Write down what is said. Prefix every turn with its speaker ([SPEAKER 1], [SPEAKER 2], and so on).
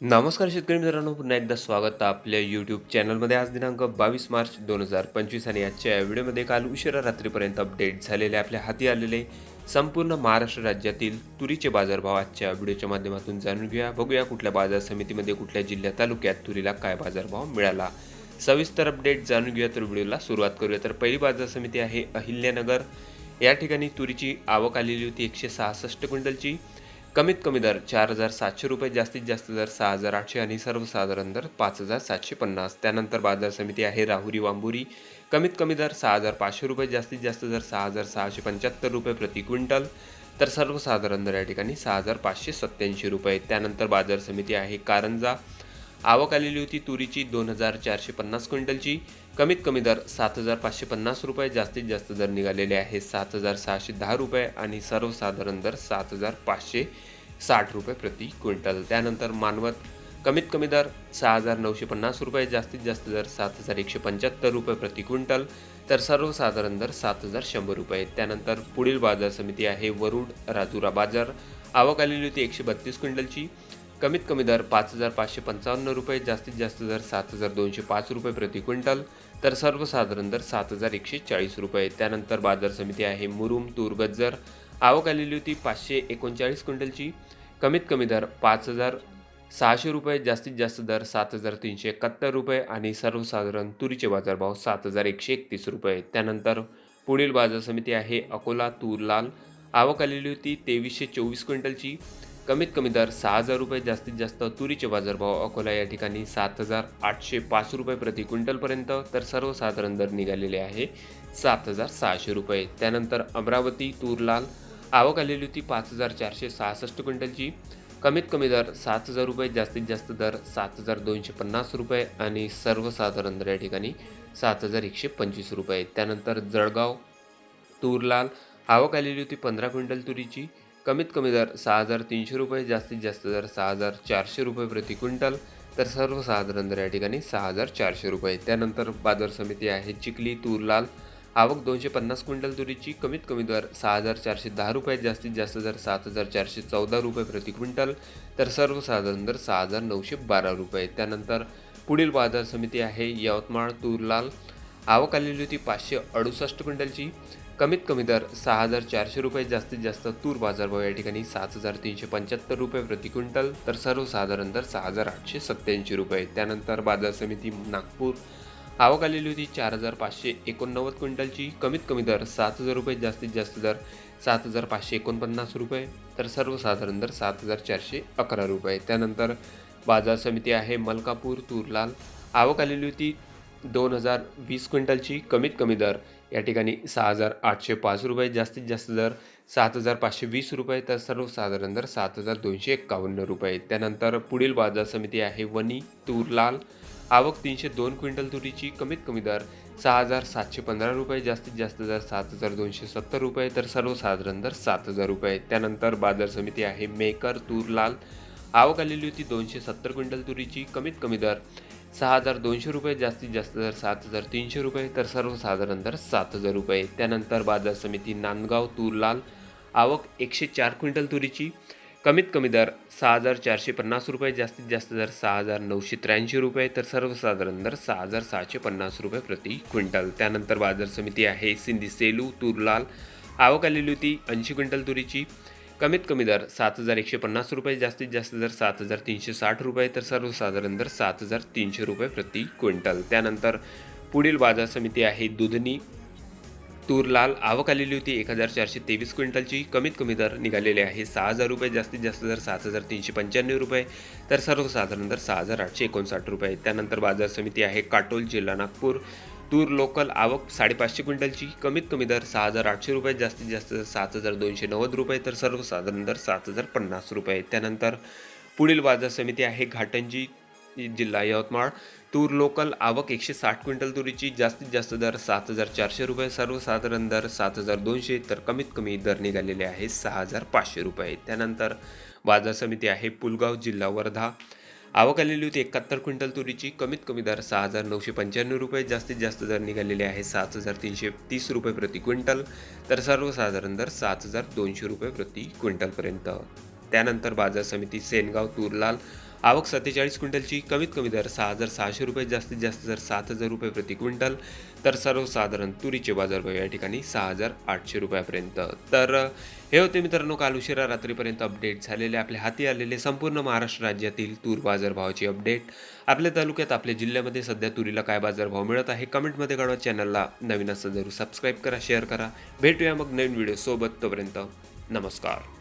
[SPEAKER 1] नमस्कार शेतकरी मित्रांनो पुन्हा एकदा स्वागत आहे आपल्या यूट्यूब चॅनलमध्ये आज दिनांक बावीस मार्च दोन हजार पंचवीस आणि आजच्या या व्हिडिओमध्ये काल उशिरा रात्रीपर्यंत अपडेट झालेले आपल्या हाती आलेले संपूर्ण महाराष्ट्र राज्यातील तुरीचे बाजारभाव आजच्या व्हिडिओच्या माध्यमातून जाणून घेऊया. बघूया कुठल्या बाजार समितीमध्ये कुठल्या जिल्ह्या तालुक्यात तुरीला काय बाजारभाव मिळाला. सविस्तर अपडेट जाणून घेऊया तर व्हिडिओला सुरुवात करूया. तर पहिली बाजार समिती आहे अहिल्यानगर. या ठिकाणी तुरीची आवक आलेली होती एकशे सहासष्ट क्विंटलची. कमीत कमी दर चार हजार सातशे रुपये जास्तीत जास्त दर सहा हजार आठशे आणि सर्वसाधारण दर पाच हजार सातशे पन्नास. त्यानंतर बाजार समिती आहे राहुरी वांबुरी. कमीत कमी दर सहा हजार पाचशे रुपये जास्तीत जास्त दर सहा हजार सहाशे पंच्याहत्तर रुपये प्रति क्विंटल. तर सर्वसाधारण दर या ठिकाणी सहा हजार पाचशे सत्त्याऐंशी रुपये. त्यानंतर बाजार समिती आहे कारंजा. आवक आलेली होती तुरीची दोन हजार चारशे पन्नास क्विंटलची. कमीत कमी दर सात हजार पाचशे पन्नास रुपये जास्तीत जास्त दर निघालेले आहे सात हजार सहाशे दहा रुपये आणि सर्वसाधारण दर सात हजार पाचशे साठ रुपये प्रति क्विंटल. त्यानंतर मानवत कमीत कमी दर सहा हजार नऊशे पन्नास रुपये जास्तीत जास्त दर सात हजार एकशे पंच्याहत्तर रुपये प्रति क्विंटल. तर सर्वसाधारण दर सात हजार शंभर रुपये. त्यानंतर पुढील बाजार समिती आहे वरुड राजुरा बाजार. आवक आलेली होती एकशे बत्तीस क्विंटलची. कमीत कमी दर पाच हजार पाचशे पंचावन्न रुपये जास्तीत जास्त दर सात हजार दोनशे पाच रुपये प्रति क्विंटल तर सर्वसाधारण दर सात हजार एकशे चाळीस रुपये. त्यानंतर बाजार समिती आहे मुरुम तूर गज्जर. आवक आलेली होती पाचशे एकोणचाळीस क्विंटलची. कमीत कमी दर पाच हजार सहाशे रुपये जास्तीत जास्त दर सात हजार तीनशे एकाहत्तर रुपये आणि सर्वसाधारण तुरीचे बाजारभाव सात हजार एकशे एकतीस रुपये. त्यानंतर पुढील बाजार समिती आहे अकोला तूर लाल. आवक आलेली होती तेवीसशे चोवीस क्विंटलची. कमीत कमी दर सहा हजार रुपये जास्तीत जास्त तुरीचे बाजारभाव अकोला या ठिकाणी सात हजार आठशे पाच रुपये प्रति क्विंटलपर्यंत तर सर्वसाधारण दर निघालेले आहे सात हजार सहाशे रुपये. त्यानंतर अमरावती तूर लाल आवक आलेली होती पाच हजार चारशे सहासष्ट क्विंटलची. कमीत कमी दर सात हजार रुपये जास्तीत जास्त दर सात हजार दोनशे पन्नास रुपये आणि सर्वसाधारण दर या ठिकाणी सात हजार एकशे पंचवीस रुपये. त्यानंतर जळगाव तूरलाल आवक आलेली होती पंधरा क्विंटल तुरीची. कमीत कमी दर सहा हजार तीनशे रुपये जास्तीत जास्त दर सहा हजार चारशे रुपये प्रति क्विंटल तर सर्वसाधारण दर या ठिकाणी सहा हजार चारशे रुपये. त्यानंतर बाजार समिती आहे चिखली तूर लाल. आवक दोनशे पन्नास क्विंटल तुरीची कमीत कमी दर सहा हजार चारशे दहा रुपये जास्तीत जास्त दर सात हजार चारशे चौदा रुपये प्रति क्विंटल तर सर्वसाधारण दर सहा हजार नऊशे बारा रुपये. त्यानंतर पुढील बाजार समिती आहे यवतमाळ तूर लाल. आवक आलेली होती पाचशे अडुसष्ट क्विंटलची कमीत कमी दर सहा हजार चारशे रुपये जास्तीत जास्त तूर बाजारभाव या ठिकाणी सात हजार तीनशे पंच्याहत्तर रुपये प्रति क्विंटल तर सर्वसाधारण दर सहा हजार आठशे सत्त्याऐंशी रुपये. त्यानंतर बाजार समिती नागपूर आवक आलेली होती चार हजार पाचशे एकोणनव्वद क्विंटलची. कमीत कमी दर सात हजार रुपये जास्तीत जास्त दर सात हजार पाचशे एकोणपन्नास रुपये तर सर्वसाधारण दर सात हजार चारशे अकरा रुपये. त्यानंतर बाजार समिती आहे मलकापूर तूरलाल. आवक आलेली होती दोन हजार वीस क्विंटलची. कमीत कमी दर या ठिकाणी सहा हजार आठशे पाच रुपये जास्तीत जास्त दर सात हजार पाचशे वीस रुपये तर सर्वसाधारण दर सात हजार दोनशे एक्कावन्न रुपये. त्यानंतर पुढील बाजार समिती आहे वनी तूरलाल आवक तीनशे दोन क्विंटल तुरीची कमीत कमी दर सहा हजार सातशे पंधरा रुपये जास्तीत जास्त दर सात हजार दोनशे सत्तर रुपये तर सर्वसाधारण दर सात हजार रुपये. त्यानंतर बाजार समिती आहे मेकर तूरलाल आवक आलेली होती दोनशे सत्तर क्विंटल तुरीची कमीत कमी दर सहा हजार दोनशे रुपये जास्तीत जास्त दर सात हजार तीनशे रुपये तर सर्वसाधारण दर सात हजार रुपये. त्यानंतर बाजार समिती नांदगाव तूर लाल आवक एकशे चार क्विंटल तुरीची. कमीत कमी दर सहा हजार चारशे पन्नास रुपये जास्तीत जास्त दर सहा हजार नऊशे त्र्याऐंशी रुपये तर सर्वसाधारण दर सहा हजार सहाशे पन्नास रुपये प्रति क्विंटल. त्यानंतर बाजार समिती आहे सिंधी सेलू तूरलाल आवक आलेली होती ऐंशी क्विंटल तुरीची. कमीत कमी दर सात हजार एकशे पन्नास रुपये जास्तीत जास्त दर सात हजार तीनशे साठ रुपये तर सर्वसाधारण दर सात हजार तीनशे रुपये प्रति क्विंटल. त्यानंतर पुढील बाजार समिती आहे दुधनी. तूर लाल आवक आलेली होती एक हजार चारशे तेवीस क्विंटलची. कमीत कमी दर निघालेले आहे सहा हजार रुपये जास्तीत जास्त दर सात हजार तीनशे पंच्याण्णव रुपये तर सर्वसाधारण दर सहा हजार आठशे एकोणसाठ रुपये. त्यानंतर बाजार समिती आहे काटोल जिल्हा नागपूर. तूर लोकल आवक साडेपाचशे क्विंटलची. कमीत कमी दर सहा हजार आठशे रुपये जास्तीत जास्त दर सात हजार दोनशे नव्वद रुपये तर सर्वसाधारण दर सात हजार पन्नास रुपये. त्यानंतर पुढील बाजार समिती आहे घाटंजी जिल्हा यवतमाळ. तूर लोकल आवक एकशे साठ क्विंटल तुरीची जास्तीत जास्त दर सात हजार चारशे रुपये सर्वसाधारण दर सात हजार दोनशे तर कमीत कमी दर निघालेले आहे सहा हजार पाचशे रुपये. त्यानंतर बाजार समिती आहे पुलगाव जिल्हा वर्धा. आवक आलेली होती एकाहत्तर क्विंटल तुरीची. कमीत कमी दर सहा हजार नऊशे पंच्याण्णव रुपये. जास्तीत जास्त दर निघालेले आहे सात हजार तीनशे तीस रुपये प्रति क्विंटल. तर सर्वसाधारण दर सात हजार दोनशे रुपये प्रति क्विंटलपर्यंत. त्यानंतर बाजार समिती सेनगाव तूरलाल आवक सत्तेचाळीस क्विंटलची कमीत कमी दर सहा हजार सहाशे रुपये जास्तीत जास्त दर सात हजार रुपये प्रति क्विंटल तर सर्वसाधारण तुरीचे बाजारभाव या ठिकाणी सहा हजार आठशे रुपयापर्यंत. तर हे होते मित्रांनो काल उशिरा रात्रीपर्यंत अपडेट झालेले आपल्या हाती आलेले संपूर्ण महाराष्ट्र राज्यातील तूर बाजारभावाची अपडेट आपल्या तालुक्यात आपल्या जिल्ह्यामध्ये सध्या तुरीला काय बाजारभाव मिळत आहे कमेंटमध्ये कळवा चॅनलला नवीन असं जरूर सबस्क्राईब करा शेअर करा. भेटूया मग नवीन व्हिडिओसोबत तोपर्यंत नमस्कार.